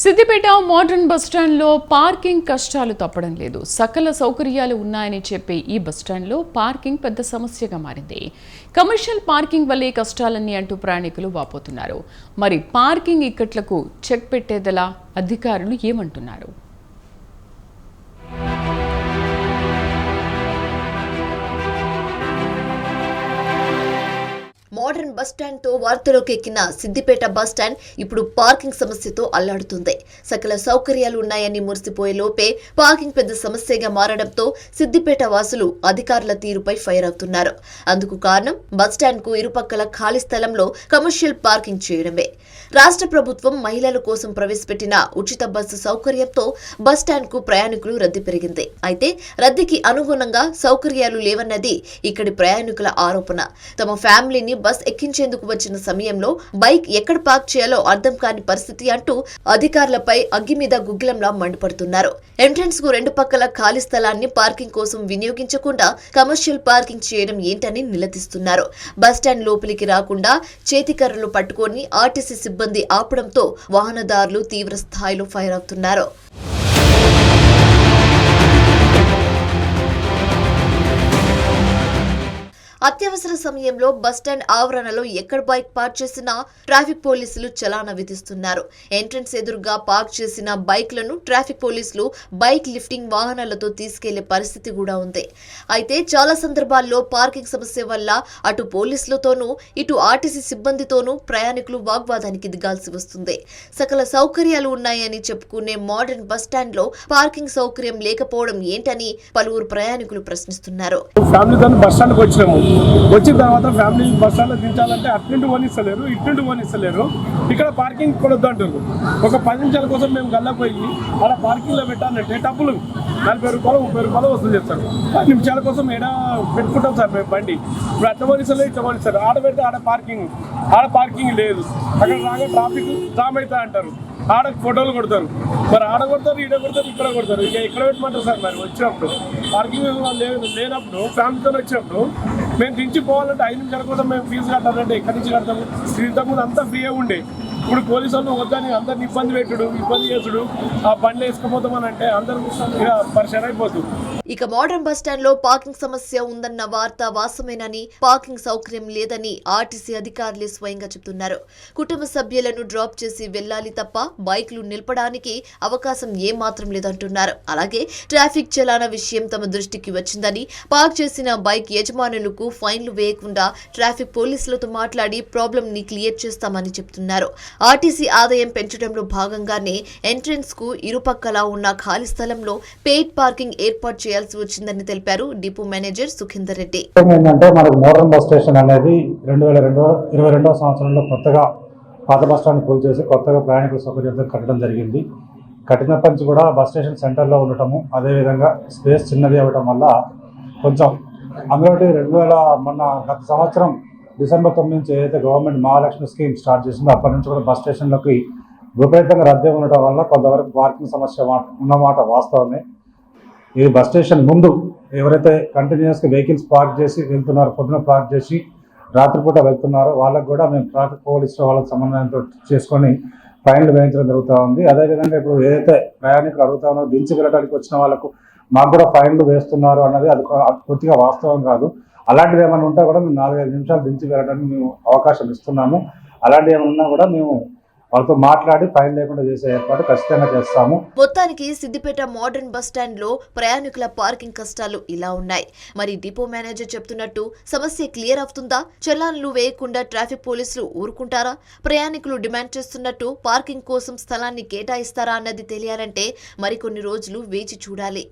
Siddipet modern బస్టాండ్లో parking కష్టాలు తప్పడం లేదు. సకల సౌకర్యాలు ఉన్నాయని చెప్పే ఈ బస్టాండ్లో పార్కింగ్ పెద్ద సమస్యగా మారింది. కమర్షియల్ పార్కింగ్ వల్లే కష్టాలన్నీ అంటూ ప్రయాణికులు వాపోతున్నారు. మరి పార్కింగ్ ఇక్కట్లకు చెక్ పెట్టేదలా? అధికారులు ఏమంటున్నారు? మోడర్న్ బస్ స్టాండ్తో వార్తలోకి ఎక్కిన సిద్దిపేట బస్ స్టాండ్ ఇప్పుడు పార్కింగ్ సమస్యతో అల్లాడుతుంది. సకల సౌకర్యాలు ఉన్నాయని మురిసిపోయే లోపే పార్కింగ్ పెద్ద సమస్యగా మారడంతో సిద్దిపేట వాసులు అధికారుల తీరుపై ఫైర్ అవుతున్నారు. అందుకు కారణం బస్ స్టాండ్కు ఇరుపక్కల ఖాళీ స్థలంలో కమర్షియల్ పార్కింగ్ చేయడమే. రాష్ట్ర ప్రభుత్వం మహిళల కోసం ప్రవేశపెట్టిన ఉచిత బస్సు సౌకర్యంతో బస్టాండ్కు ప్రయాణికులు రద్దీ పెరిగింది. అయితే రద్దీకి అనుగుణంగా సౌకర్యాలు లేవన్నది ఇక్కడి ప్రయాణికుల ఆరోపణ. తమ ఫ్యామిలీని బస్ ఎక్కించేందుకు వచ్చిన సమయంలో బైక్ ఎక్కడ పార్క్ చేయాలో అర్థం కాని పరిస్థితి అంటూ అధికారులపై అగ్గి మీద గుగ్గిలంలా మండిపడుతున్నారు. ఎంట్రన్స్కు రెండు పక్కల ఖాళీ స్థలాన్ని పార్కింగ్ కోసం వినియోగించకుండా కమర్షియల్ పార్కింగ్ చేయడం ఏంటని నిలదీస్తున్నారు. బస్ స్టాండ్ లోపలికి రాకుండా చేతికర్రలు పట్టుకొని ఆర్టీసీ సిబ్బంది ఆపడంతో వాహనదారులు తీవ్ర స్థాయిలో ఫైర్ అవుతున్నారు. అత్యవసర సమయంలో బస్టాండ్ ఆవరణలో ఎక్కడ బైక్ పార్క్ చేసినా ట్రాఫిక్ పోలీసులు చలానా విధిస్తున్నారు. ఎంట్రన్స్ ఎదురుగా పార్క్ చేసిన బైక్లను ట్రాఫిక్ పోలీసులు బైక్ లిఫ్టింగ్ వాహనాలతో తీసుకెళ్ళే పరిస్థితి కూడా ఉంది. అయితే చాలా సందర్భాల్లో పార్కింగ్ సమస్య వల్ల అటు పోలీసులతోనూ ఇటు ఆర్టీసీ సిబ్బందితోనూ ప్రయాణికులు వాగ్వాదానికి దిగాల్సి వస్తుంది. సకల సౌకర్యాలు ఉన్నాయని చెప్పుకునే మోడర్న్ బస్ స్టాండ్లో పార్కింగ్ సౌకర్యం లేకపోవడం ఏంటని పలువురు ప్రయాణికులు ప్రశ్నిస్తున్నారు. ఫ్యామిలీతో బస్ స్టాండ్కి వచ్చినాము. వచ్చిన తర్వాత ఫ్యామిలీ బస్ స్టాండ్లో దించాలంటే అట్నుండి పోనిస్తలేరు ఇట్నుండి ఇస్తలేరు ఇక్కడ పార్కింగ్ కూడా అంటారు ఒక పది నిమిషాల కోసం మేము గల్లపోయి ఆడ పార్కింగ్లో పెట్టాలంటే డబ్బులు నలభై రూపాయలు ముప్పై రూపాయలు వసూలు చేస్తారు. పది నిమిషాల కోసం ఏడా పెట్టుకుంటాం సార్ మేము బండి. ఇప్పుడు అట్ట పోనిస్తలేదు ఇట్లా పోనిస్తారు ఆడ పెడితే ఆడ పార్కింగ్ ఆడ పార్కింగ్ లేదు. అక్కడ రాగా ట్రాఫిక్ జామ్ అవుతా అంటారు. ఆడ ఫోటోలు కొడతారు. మరి ఆడ కొడతారు ఈడ కొడతారు ఇక్కడ కొడతారు. ఇక ఇక్కడ పెట్టమంటారు సార్ మరి? వచ్చినప్పుడు పార్కింగ్ లేదు లేనప్పుడు ఫ్యామిలీతో వచ్చినప్పుడు మేము దించి పోవాలంటే ఐదు నిమిషాల కోసం మేము ఫీజు కట్టాలంటే ఎక్కడి నుంచి కడతాము? ఇంతకుముందు అంతా ఫ్రీగా ఉండే. ఇప్పుడు పోలీసు వాళ్ళు వద్దని అందరిని ఇబ్బంది పెట్టుడు ఇబ్బంది చేసుడు ఆ బండ్లు వేసుకుపోతామని అంటే అందరూ ఇక పరిచయం అయిపోతుంది ఇక మోడర్న్ బస్ స్టాండ్లో పార్కింగ్ సమస్య ఉందన్న వార్త వాస్తవేనని పార్కింగ్ సౌకర్యం లేదని ఆర్టీసీ అధికారులే స్వయంగా చెబుతున్నారు కుటుంబ సభ్యులను డ్రాప్ చేసి వెళ్ళాలి తప్ప బైక్లు నిలపడానికి అవకాశం ఏమాత్రం లేదంటున్నారు. అలాగే ట్రాఫిక్ చలాన విషయం తమ దృష్టికి వచ్చిందని పార్క్ చేసిన బైక్ యజమానులకు ఫైన్లు వేయకుండా ట్రాఫిక్ పోలీసులతో మాట్లాడి ప్రాబ్లం ని క్లియర్ చేస్తామని చెప్తున్నారు. ఆర్టీసీ ఆదాయం పెంచడంలో భాగంగానే ఎంట్రెన్స్కు ఇరుపక్కల ఉన్న ఖాళీ స్థలంలో పెయిడ్ పార్కింగ్ ఏర్పాటు చేయాల్సి వచ్చిందని తెలిపారు డిపో మేనేజర్ సుఖేందర్ రెడ్డి. ఏంటంటే మనకు మోడర్న్ బస్ స్టేషన్ అనేది రెండు వేల రెండు ఇరవై రెండవ సంవత్సరంలో కొత్తగా పాత బస్ స్టాండ్ కూల్ చేసి కొత్తగా ప్రయాణికుల సౌకర్యార్థం కట్టడం జరిగింది. కట్టినప్పటి నుంచి కూడా బస్ స్టేషన్ సెంటర్లో ఉండటము అదేవిధంగా స్పేస్ చిన్నది అవ్వటం వల్ల కొంచెం అందులో రెండు వేల మొన్న గత సంవత్సరం డిసెంబర్ తొమ్మిది నుంచి ఏదైతే గవర్నమెంట్ మహాలక్ష్మి స్కీమ్ స్టార్ట్ చేసిందో అప్పటి నుంచి కూడా బస్ స్టేషన్లోకి విపరీతంగా రద్దీ ఉండటం వల్ల కొంతవరకు పార్కింగ్ సమస్య ఉన్నమాట వాస్తవమే. ఇది బస్ స్టేషన్ ముందు ఎవరైతే కంటిన్యూస్గా వెహికల్స్ పార్క్ చేసి వెళ్తున్నారో పొద్దున పార్క్ చేసి రాత్రిపూట వెళ్తున్నారో వాళ్ళకు కూడా మేము ట్రాఫిక్ పోలీసు వాళ్ళకి సమన్వయంతో చేసుకొని ఫైన్లు వేయించడం జరుగుతూ ఉంది. అదేవిధంగా ఇప్పుడు ఏదైతే ప్రయాణికులు అడుగుతా ఉన్నారో దించి వెళ్ళడానికి వచ్చిన వాళ్ళకు మాకు కూడా ఫైన్లు వేస్తున్నారు అన్నది అది పూర్తిగా వాస్తవం కాదు. అలాంటివి ఏమైనా ఉంటే కూడా మేము నాలుగైదు నిమిషాలు దించి వెళ్ళడానికి మేము అవకాశం ఇస్తున్నాము. అలాంటివి ఏమైనా ఉన్నా కూడా మేము వాళ్ళతో మాట్లాడి ఫైన్ లేకుండా చేసే ఏర్పాటు ఖచ్చితంగా చేస్తాము. మొత్తానికి సిద్దిపేట మోడర్న్ బస్ స్టాండ్లో ప్రయాణికుల పార్కింగ్ కష్టాలు ఇలా ఉన్నాయి. మరి డిపో మేనేజర్ చెప్తున్నట్టు సమస్య క్లియర్ అవుతుందా? చలాన్లు వేయకుండా ట్రాఫిక్ పోలీసులు ఊరుకుంటారా? ప్రయాణికులు డిమాండ్ చేస్తున్నట్టు పార్కింగ్ కోసం స్థలాన్ని కేటాయిస్తారా అన్నది తెలియాలంటే మరికొన్ని రోజులు వేచి చూడాలి.